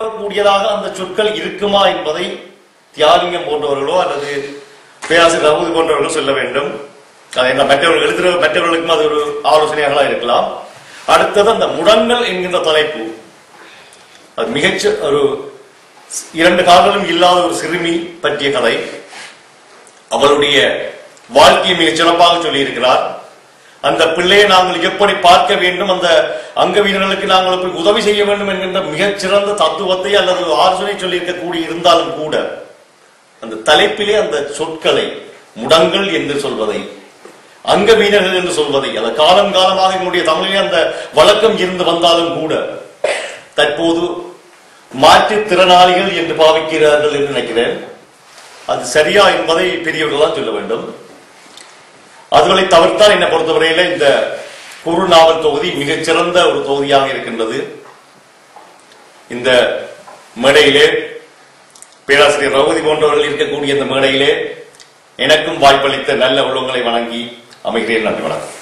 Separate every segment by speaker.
Speaker 1: கூடியதாக அந்த சொற்கள் இருக்குமா என்பதை தியாகிங்கம் போன்றவர்களோ அல்லது பேராசிரியர் ரகுதி போன்றவர்களோ சொல்ல வேண்டும். அதை நான் மற்றவர்கள் எழுதுகிற மற்றவர்களுக்கும் அது ஒரு ஆலோசனையாக இருக்கலாம். அடுத்தது அந்த முடங்கல் என்கின்ற தலைப்பு. அது மிகச்ச ஒரு இரண்டு கால்களும் இல்லாத ஒரு சிறுமி பற்றிய கதை. அவளுடைய வாழ்க்கையை மிகச் சிறப்பாக சொல்லியிருக்கிறார். அந்த பிள்ளையை நாங்கள் எப்படி பார்க்க வேண்டும்? அந்த அங்கவீனர்களுக்கு நாங்கள் எப்படி உதவி செய்ய வேண்டும் என்கின்ற மிகச்சிறந்த தத்துவத்தை அல்லது ஆலோசனை சொல்லியிருக்கக்கூடிய இருந்தாலும் கூட அந்த தலைப்பிலே அந்த சொற்களை முடங்கள் என்று சொல்வதை அங்கவீனர்கள் என்று சொல்வதை அந்த காலம் காலமாக எங்களுடைய தமிழிலே அந்த வழக்கம் இருந்து வந்தாலும் கூட தற்போது மாற்றுத்திறனாளிகள் என்று பாவிக்கிறார்கள் என்று நினைக்கிறேன். அது சரியா என்பதை பெரியவர்கள் தான் சொல்ல வேண்டும். அதுகளை தவிர்த்தால் என்னை பொறுத்தவரையில இந்த குறுநாவல் தொகுதி மிகச்சிறந்த ஒரு தொகுதியாக இருக்கின்றது. இந்த மேடையிலே பேராசிரியர் ரகுதி போன்றவர்கள் இருக்கக்கூடிய இந்த மேடையிலே எனக்கும் வாய்ப்பளித்த நல்ல உள்ளங்களை வணங்கி அமைகிறேன். நன்றி வணக்கம்.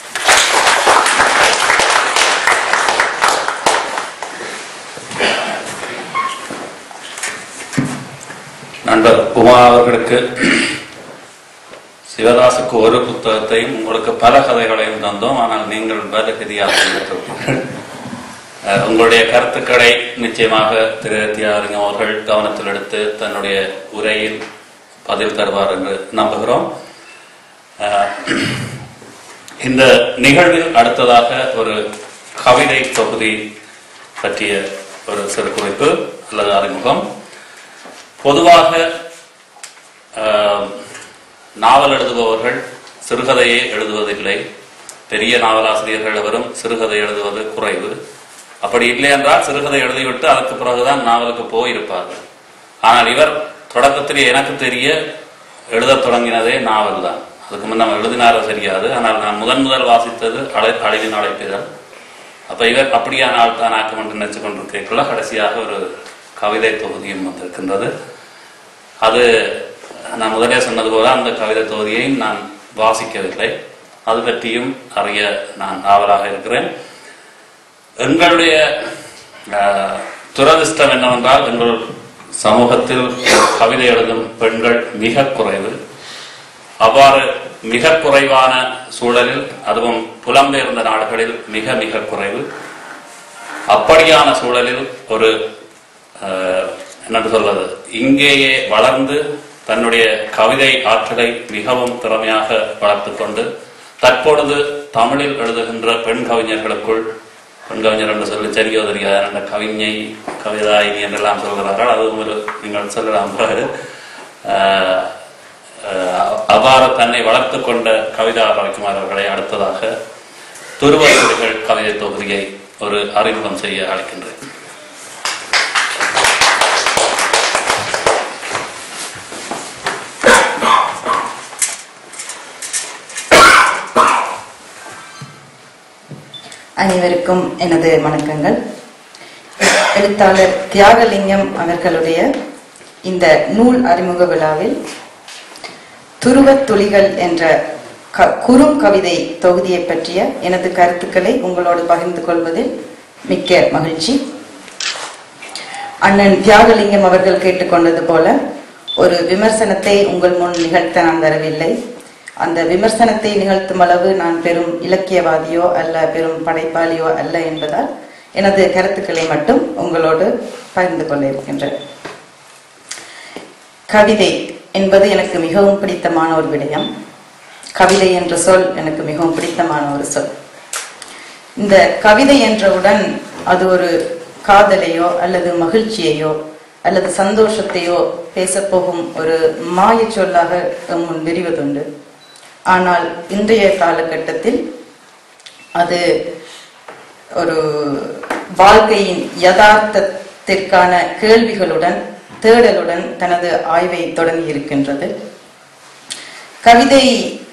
Speaker 2: நண்பர் உமா அவர்களுக்கு சிவதாசுக்கு ஒரு புத்தகத்தையும் உங்களுக்கு பல கதைகளையும் தந்தோம். ஆனால் நீங்கள் பலகதியாக உங்களுடைய கருத்துக்களை நிச்சயமாக திரு தியாகலிங்கம் அவர்கள் கவனத்தில் எடுத்து தன்னுடைய உரையில் பதில் தருவார் என்று நம்புகிறோம். இந்த நிகழ்வில் அடுத்ததாக ஒரு கவிதை தொகுதி பற்றிய ஒரு சிறு குறிப்பு அல்லது அறிமுகம். பொதுவாக நாவல் எழுதுபவர்கள் சிறுகதையை எழுதுவதில்லை. பெரிய நாவலாசிரியர்கள் எவரும் சிறுகதை எழுதுவது குறைவு. அப்படி இல்லை என்றால் சிறுகதை எழுதிவிட்டு அதற்கு பிறகுதான் நாவலுக்கு போயிருப்பார்கள். ஆனால் இவர் தொடக்கத்திலே எனக்கு தெரிய எழுதத் தொடங்கினதே நாவல் தான். அதுக்கு முன் நம்ம எழுதினாரோ தெரியாது. ஆனால் நான் முதன் முதல் வாசித்தது அழை அழிவின் அழைப்பிதழ். அப்போ இவர் அப்படியான ஆள் தான் ஆக்கம் என்று நினைச்சு கொண்டிருக்கக்குள்ள கடைசியாக ஒரு கவிதை தொகுதியும் வந்திருக்கின்றது. அது நான் முதலே சொன்னது போல அந்த கவிதை தொகுதியையும் நான் வாசிக்கவில்லை. அது பற்றியும் அறிய நான் ஆவலாக இருக்கிறேன். எங்களுடைய ஆஹ், துரதிர்ஷ்டம் என்னவென்றால் எங்கள் சமூகத்தில் கவிதை எழுதும் பெண்கள் மிக குறைவு. அவ்வாறு மிக குறைவான சூழலில் அதுவும் புலம்பெயர்ந்த நாடுகளில் மிக மிக குறைவு. அப்படியான சூழலில் ஒரு அஹ், சொல்வது? இங்கேயே வளர்ந்து தன்னுடைய கவிதை ஆற்றலை மிகவும் திறமையாக வளர்த்துக்கொண்டு தற்பொழுது தமிழில் எழுதுகின்ற பெண் கவிஞர்களுக்குள் பெண் கவிஞர் என்று சொல்லி சரியோ தெரியாது கவிஞை கவிதாயினி என்றெல்லாம் சொல்கிறார்கள். அது ஒரு நீங்கள் சொல்லலாம். பிறகு அவ்வாறு தன்னை வளர்த்து கொண்ட கவிதா ரவிக்குமார் அவர்களை அடுத்ததாக துருவ கவிதை தொகுதியை ஒரு அறிமுகம் செய்ய அழைக்கின்றேன்.
Speaker 3: அனைவருக்கும் எனது வணக்கங்கள். எழுத்தாளர் தியாகலிங்கம் அவர்களுடைய இந்த நூல் அறிமுக விழாவில் துருவத் துளிகள் என்ற க குறும் கவிதை தொகுதியை பற்றிய எனது கருத்துக்களை உங்களோடு பகிர்ந்து கொள்வதில் மிக்க மகிழ்ச்சி. அண்ணன் தியாகலிங்கம் அவர்கள் கேட்டுக்கொண்டது போல ஒரு விமர்சனத்தை உங்கள் முன் நிகழ்த்த நான் வரவில்லை. அந்த விமர்சனத்தை நிகழ்த்தும் அளவு நான் பெரும் இலக்கியவாதியோ அல்ல பெரும் படைப்பாளியோ அல்ல என்பதால் எனது கருத்துக்களை மட்டும் உங்களோடு பகிர்ந்து கொள்ள இருக்கின்றேன் கவிதை என்பது எனக்கு மிகவும் பிடித்தமான ஒரு விடயம். கவிதை என்ற சொல் எனக்கு மிகவும் பிடித்தமான ஒரு சொல். இந்த கவிதை என்றவுடன் அது ஒரு காதலையோ அல்லது மகிழ்ச்சியையோ அல்லது சந்தோஷத்தையோ பேசப்போகும் ஒரு மாயச் சொல்லாக முன் விரிவதுண்டு. ஆனால் இன்றைய காலகட்டத்தில் அது ஒரு வாழ்க்கையின் யதார்த்தத்திற்கான கேள்விகளுடன் தேடலுடன் தனது ஆய்வை தொடங்கி இருக்கின்றது. கவிதை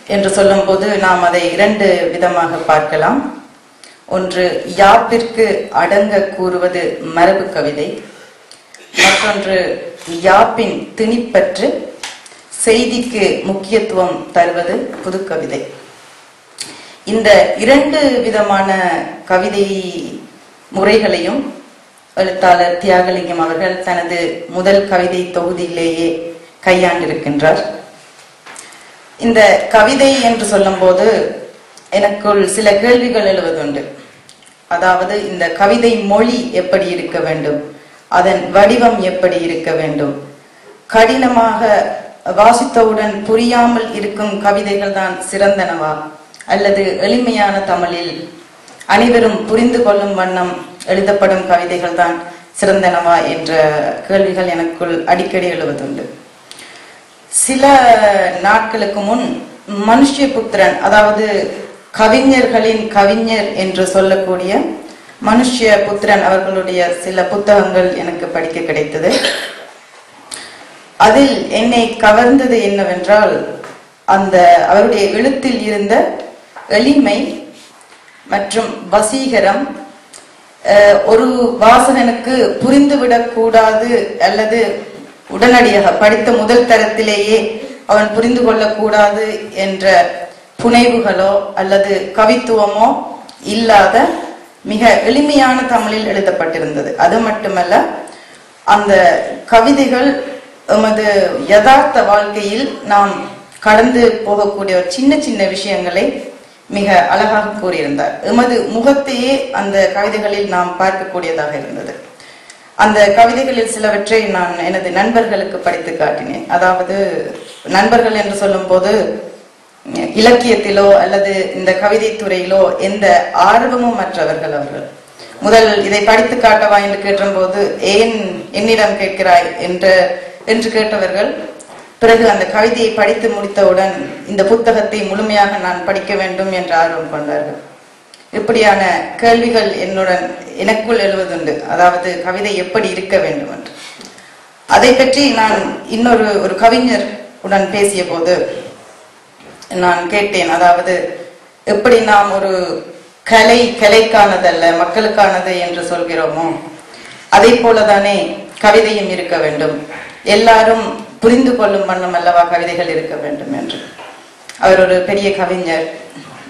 Speaker 3: என்று சொல்லும்போது நாம் அதை இரண்டு விதமாக பார்க்கலாம். ஒன்று யாப்பிற்கு அடங்க கூறுவது மரபு கவிதை. மற்றொன்று யாப்பின் திணிப்பற்று. செய்திக்கு முக்கியத்துவம் தருவது புதுக்கவிதை. இந்த இரண்டு விதமான கவிதை முறைகளையும் எழுத்தாளர் தியாகலிங்கம் அவர்கள் தனது முதல் கவிதை தொகுதியிலேயே கையாண்டிருக்கின்றார். இந்த கவிதை என்று சொல்லும்போது எனக்குள் சில கேள்விகள் எழுவதுண்டு. அதாவது இந்த கவிதை மொழி எப்படி இருக்க வேண்டும்? அதன் வடிவம் எப்படி இருக்க வேண்டும்? கடினமாக வாசித்தவுடன் புரியாமல் இருக்கும் கவிதைகள் தான் சிறந்தனவா? அல்லது எளிமையான தமிழில் அனைவரும் புரிந்து கொள்ளும் வண்ணம் எழுதப்படும் கவிதைகள் தான் சிறந்தனவா என்ற கேள்விகள் எனக்குள் அடிக்கடி எழுவதுண்டு. சில நாட்களுக்கு முன் மனுஷ்யபுத்திரன் அதாவது கவிஞர்களின் கவிஞர் என்று சொல்லக்கூடிய மனுஷ்ய புத்திரன் அவர்களுடைய சில புத்தகங்கள் எனக்கு படிக்க கிடைத்தது. அதில் என்னை கவர்ந்தது என்னவென்றால் அந்த அவருடைய எழுத்தில் இருந்த எளிமை மற்றும் வசீகரம் ஒரு வாசகனுக்கு புரிந்துவிடக்கூடாது அல்லது உடனடியாக படித்த முதல் தரத்திலேயே அவன் புரிந்து கொள்ளக்கூடாது என்ற புனைவுகளோ அல்லது கவித்துவமோ இல்லாத மிக எளிமையான தமிழில் எழுதப்பட்டிருந்தது. அது மட்டுமல்ல அந்த கவிதைகள் எமது யதார்த்த வாழ்க்கையில் நாம் கடந்து போகக்கூடிய ஒரு சின்ன சின்ன விஷயங்களை மிக அழகாக கூறியிருந்தார். எமது முகத்தையே அந்த கவிதைகளில் நாம் பார்க்கக்கூடியதாக இருந்தது. அந்த கவிதைகளில் சிலவற்றை நான் எனது நண்பர்களுக்கு படித்து காட்டினேன். அதாவது நண்பர்கள் என்று சொல்லும்போது இலக்கியத்திலோ அல்லது இந்த கவிதை துறையிலோ எந்த ஆர்வமும் மற்றவர்கள் அவர்கள். முதல் இதை படித்து காட்டவா என்று கேட்டபோது ஏன் என்னிடம் கேட்கிறாய்? என்ற என்று கேட்டவர்கள் பிறகு அந்த கவிதையை படித்து முடித்தவுடன் இந்த புத்தகத்தை முழுமையாக நான் படிக்க வேண்டும் என்று ஆர்வம் கொண்டார்கள். இப்படியான கேள்விகள் என்னுடன் எனக்குள் எழுவதுண்டு. அதாவது கவிதை எப்படி இருக்க வேண்டும் என்று. அதை பற்றி நான் இன்னொரு ஒரு கவிஞர் உடன் பேசிய போது நான் கேட்டேன். அதாவது எப்படி நாம் ஒரு கலை கலைக்கானதல்ல மக்களுக்கானது என்று சொல்கிறோமோ அதே போலதானே கவிதையும் இருக்க வேண்டும். எல்லாரும் புரிந்து கொள்ளும் வண்ணம் அல்லவா கவிதைகள் இருக்க வேண்டும் என்று. அவர் ஒரு பெரிய கவிஞர்.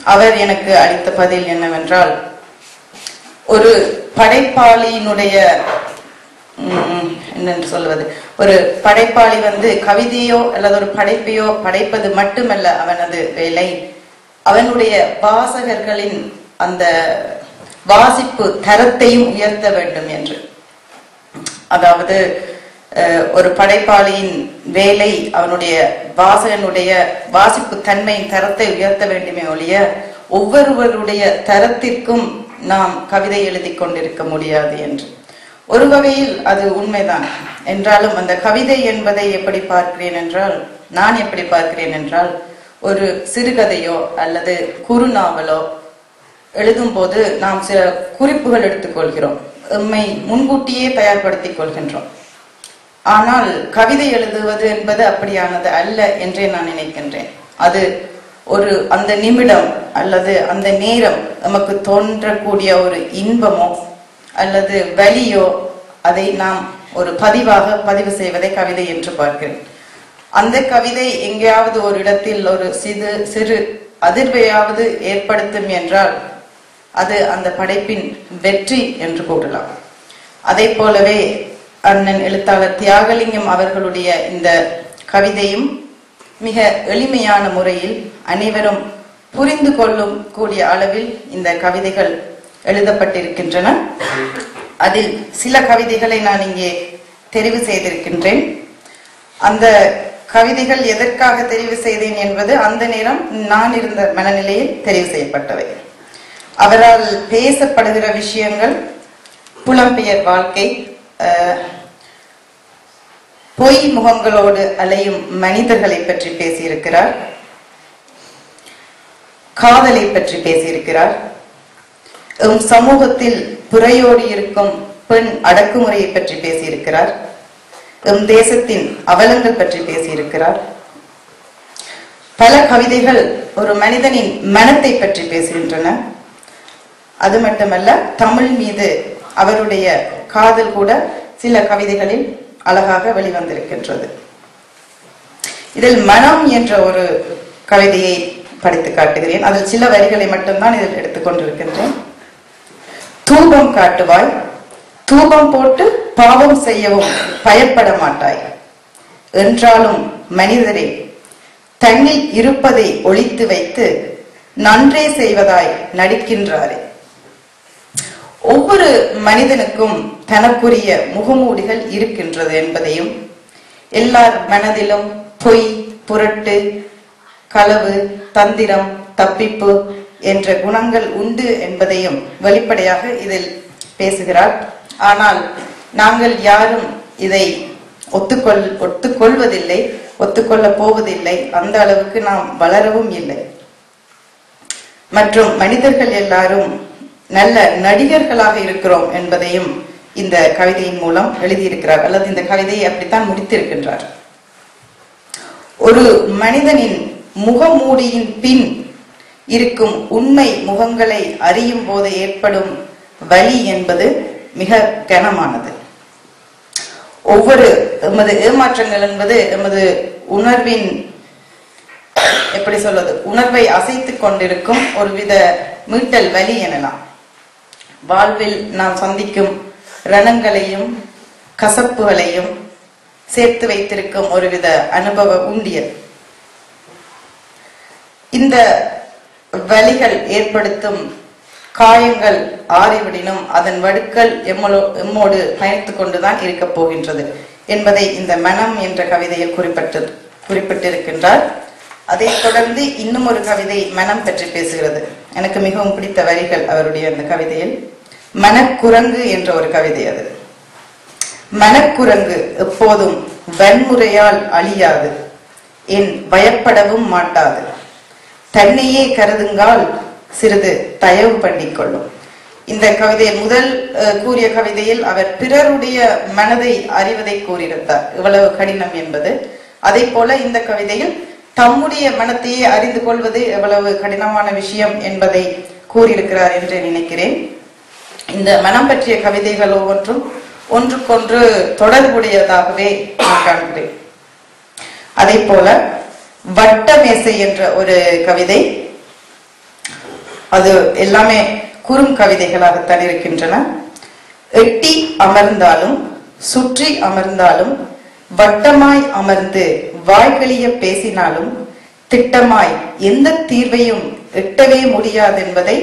Speaker 3: அவர் எனக்கு அளித்த பதில் என்னவென்றால் ஒரு படைப்பாளியினுடைய என்னென்று சொல்வது? ஒரு படைப்பாளி வந்து கவிதையோ அல்லது ஒரு படைப்பையோ படைப்பது மட்டுமல்ல அவனது வேலை. அவனுடைய வாசகர்களின் அந்த வாசிப்பு தரத்தையும் உயர்த்த வேண்டும் என்று. அதாவது ஒரு படைப்பாளியின் வேலை அவனுடைய வாசகனுடைய வாசிப்பு தன்மையின் தரத்தை உயர்த்த வேண்டுமே ஒழிய ஒவ்வொருவருடைய தரத்திற்கும் நாம் கவிதை எழுதி கொண்டிருக்க முடியாது என்று. ஒரு வகையில் அது உண்மைதான். என்றாலும் அந்த கவிதை என்பதை எப்படி பார்க்கிறேன் என்றால் நான் எப்படி பார்க்கிறேன் என்றால் ஒரு சிறுகதையோ அல்லது குறுநாவலோ எழுதும் போது நாம் சில குறிப்புகள் எடுத்துக்கொள்கிறோம் எம்மை முன்கூட்டியே தயார்படுத்திக் கொள்கின்றோம். ஆனால் கவிதை எழுதுவது என்பது அப்படியானது அல்ல என்றே நான் நினைக்கின்றேன். அது ஒரு அந்த நிமிடம் அல்லது அந்த நேரம் நமக்கு தோன்றக்கூடிய ஒரு இன்பமோ அல்லது வலியோ அதை நாம் ஒரு பதிவாக பதிவு செய்வதை கவிதை என்று பார்க்கிறேன். அந்த கவிதை எங்கேயாவது ஒரு இடத்தில் ஒரு சிறு சிறு அதிர்வையாவது ஏற்படுத்தும் என்றால் அது அந்த படைப்பின் வெற்றி என்று கூறலாம். அதே போலவே அண்ணன் எழுத்தாளர் தியாகலிங்கம் அவர்களுடைய இந்த கவிதையும் மிக எளிமையான முறையில் அனைவரும் புரிந்து கொள்ளும் கூடிய அளவில் இந்த கவிதைகள் எழுதப்பட்டிருக்கின்றன. அதில் சில கவிதைகளை நான் இங்கே தெரிவு செய்திருக்கின்றேன். அந்த கவிதைகள் எதற்காக தெரிவு செய்தேன் என்பது அந்த நேரம் நான் இருந்த மனநிலையில் தெரிவு செய்யப்பட்டவை. அவரால் பேசப்படுகிற விஷயங்கள் புலம்பெயர் வாழ்க்கை பொய் முகங்களோடு அலையும் மனிதர்களை பற்றி பேசியிருக்கிறார். காதலை பற்றி பேசியிருக்கிறார். எம் சமூகத்தில் புறையோடி இருக்கும் பெண் அடக்குமுறையை பற்றி பேசியிருக்கிறார். எம் தேசத்தின் அவலங்கள் பற்றி பேசியிருக்கிறார். பல கவிதைகள் ஒரு மனிதனின் மனத்தை பற்றி பேசுகின்றன. அது மட்டுமல்ல தமிழ் மீது அவருடைய காதல் கூட சில கவிதைகளில் அழகாக வெளிவந்திருக்கின்றது. இதில் மனம் என்ற ஒரு கவிதையை படித்து காட்டுகிறேன். அதில் சில வரிகளை மட்டும்தான் இதில் எடுத்துக்கொண்டிருக்கின்றேன் தூபம் காட்டுவாய் தூபம் போட்டு பாவம் செய்யவும் பயப்பட மாட்டாய். என்றாலும் மனிதரே தன்னில் இருப்பதை ஒழித்து வைத்து நன்றே செய்வதாய் நடிக்கின்றாரே. ஒவ்வொரு மனிதனுக்கும் தனக்குரிய முகமூடிகள் இருக்கின்றது என்பதையும் எல்லார் மனதிலும் பொய் புரட்டு களவு தந்திரம் தப்பிப்பு என்ற குணங்கள் உண்டு என்பதையும் வெளிப்படையாக இதில் பேசுகிறார். ஆனால் நாங்கள் யாரும் இதை ஒத்துக்கொள் ஒத்துக்கொள்வதில்லை ஒத்துக்கொள்ள போவதில்லை. அந்த அளவுக்கு நாம் வளரவும் இல்லை. மற்றும் மனிதர்கள் எல்லாரும் நல்ல நடிகர்களாக இருக்கிறோம் என்பதையும் இந்த கவிதையின் மூலம் எழுதியிருக்கிறார். அல்லது இந்த கவிதையை அப்படித்தான் முடித்திருக்கின்றார். ஒரு மனிதனின் முகமூடியின் பின் இருக்கும் உண்மை முகங்களை அறியும் போது ஏற்படும் வலி என்பது மிக கனமானது. ஒவ்வொரு எமது ஏமாற்றங்கள் என்பது எமது உணர்வின் எப்படி சொல்வது உணர்வை அசைத்துக் கொண்டிருக்கும் ஒருவித மீட்டல் வலி எனலாம். வாழ்வில் நாம் சந்திக்கும் ரணங்களையும் கசப்புகளையும் சேர்த்து வைத்திருக்கும் ஒருவித அனுபவ உண்டியல். இந்த வலிகள் ஏற்படுத்தும் காயங்கள் ஆறிவிடினும் அதன் வடுக்கள் எம்மளோ எம்மோடு பயணித்துக் கொண்டுதான் இருக்கப் போகின்றது என்பதை இந்த மனம் என்ற கவிதையில் குறிப்பிட்டு குறிப்பிட்டிருக்கின்றார். அதைத் தொடர்ந்து இன்னும் ஒரு கவிதை மனம் பற்றி பேசுகிறது. எனக்கு மிகவும் பிடித்த வரிகள் அவருடைய அந்த கவிதையில் மனக்குரங்கு என்ற ஒரு கவிதை அது. மனக்குரங்கு எப்போதும் வன்முறையால் அழியாது என் பயப்படவும் மாட்டாது. தன்னையே கருதுங்கால் சிறிது தயவு பண்ணிக்கொள்ளும் இந்த கவிதை முதல் கூறிய கவிதையில் அவர் பிறருடைய மனதை அறிவதை கூறியிருந்தார். இவ்வளவு கடினம் என்பது. அதே போல இந்த கவிதையில் தம்முடைய மனத்தையே அறிந்து கொள்வது எவ்வளவு கடினமான விஷயம் என்பதை கூறியிருக்கிறார் என்று நினைக்கிறேன். இந்த மனம் பற்றிய கவிதைகள் ஒவ்வொன்றும் ஒன்றுக்கொன்று தொடர்புடையதாகவே நான் காண்கிறேன். அதே போல வட்ட மேசை என்ற ஒரு கவிதை அது எல்லாமே குறும் கவிதைகளாகத்தான் இருக்கின்றன. எட்டி அமர்ந்தாலும் சுற்றி அமர்ந்தாலும் வட்டமாய் அமர்ந்து வாய்களிய பேசினாலும் திட்டமாய் எந்த தீர்வையும் எட்டவே முடியாதென்பதை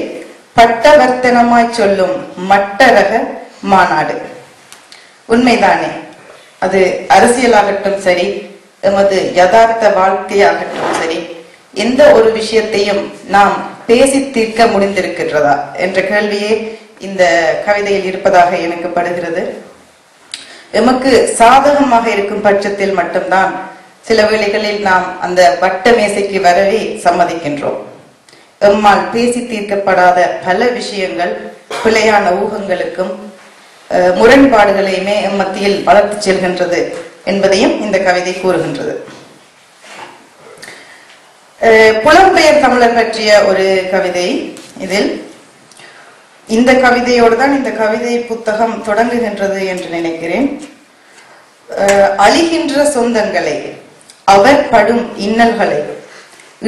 Speaker 3: பட்டவர்த்தனமாய் சொல்லும் மட்டரக மாநாடு. உண்மைதானே? அது அரசியலாகட்டும் சரி எமது யதார்த்த வாழ்க்கையாகட்டும் சரி எந்த ஒரு விஷயத்தையும் நாம் பேசி தீர்க்க முடிந்திருக்கின்றதா என்ற கேள்வியே இந்த கவிதையில் இருப்பதாக எனக்கு படுகிறது. எமக்கு சாதகமாக இருக்கும் பட்சத்தில் மட்டும்தான் சில வேளைகளில் நாம் அந்த வட்ட மேசைக்கு வரவே சம்மதிக்கின்றோம். எம்மால் பேசி தீர்க்கப்படாத பல விஷயங்கள் பிழையான ஊகங்களுக்கும் முரண்பாடுகளையுமே எம் மத்தியில் வளர்த்துச் செல்கின்றது என்பதையும் இந்த கவிதை கூறுகின்றது. புலம்பெயர் தமிழர் பற்றிய ஒரு கவிதை இதில். இந்த கவிதையோடு தான் இந்த கவிதை புத்தகம் தொடங்குகின்றது என்று நினைக்கிறேன். அழிகின்ற சொந்தங்களை. அவர் படும் இன்னல்களை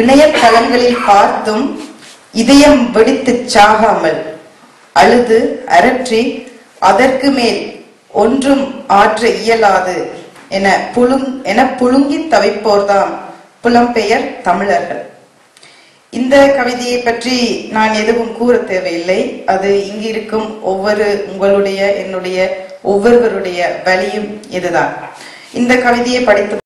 Speaker 3: இணையதளங்களில் பார்த்தும் இதயம் வெடித்துச் சாகாமல் அழுது அரற்றி அதற்கு மேல் ஒன்றும் ஆற்ற இயலாது என புழுங் என புழுங்கி தவிப்போர்தாம் புலம்பெயர் தமிழர்கள். இந்த கவிதையை பற்றி நான் எதுவும் கூற தேவையில்லை. அது இங்கு இருக்கும் ஒவ்வொரு உங்களுடைய என்னுடைய ஒவ்வொருவருடைய வழியும் இதுதான். இந்த கவிதையை படித்து